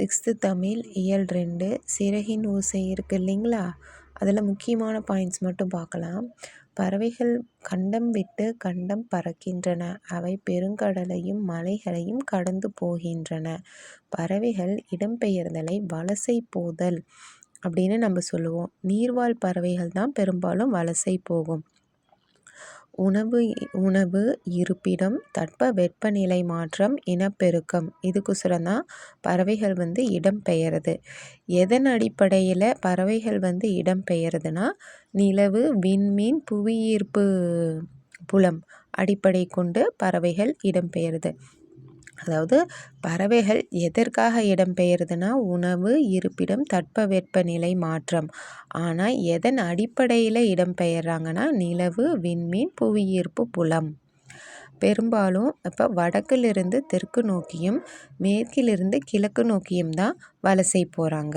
Sixth Tamil இயல் ரெண்டு சிறகின் ஓசை இருக்கு இல்லைங்களா? அதில் முக்கியமான பாயிண்ட்ஸ் மட்டும் பார்க்கலாம். பறவைகள் கண்டம் விட்டு கண்டம் பறக்கின்றன. அவை பெருங்கடலையும் மலைகளையும் கடந்து போகின்றன. பறவைகள் இடம்பெயர்தலை வலசை போதல் அப்படின்னு நம்ம சொல்லுவோம். நீர்வாழ் பறவைகள் தான் பெரும்பாலும் வலசை போகும். உணவு உணவு இருப்பிடம் தட்ப வெப்பநிலை மாற்றம் இனப்பெருக்கம். இதுக்கொசரம் தான். பறவைகள் வந்து இடம் பெயருது. எதன் அடிப்படையில் பறவைகள் வந்து இடம்பெயருதுன்னா நிலவு விண்மீன் புவியீர்ப்பு புலம் அடிப்படை கொண்டு பறவைகள் இடம்பெயருது அதாவது பறவைகள் எதற்காக இடம்பெயருதுன்னா உணவு இருப்பிடம் தட்பவெப்பநிலை மாற்றம். ஆனால் எதன் அடிப்படையில் இடம்பெயர்றாங்கன்னா நிலவு விண்மீன் புவியீர்ப்பு புலம். பெரும்பாலும் இப்போ வடக்கிலிருந்து தெற்கு நோக்கியும் மேற்கிலிருந்து கிழக்கு நோக்கியும் தான் வலசை போகிறாங்க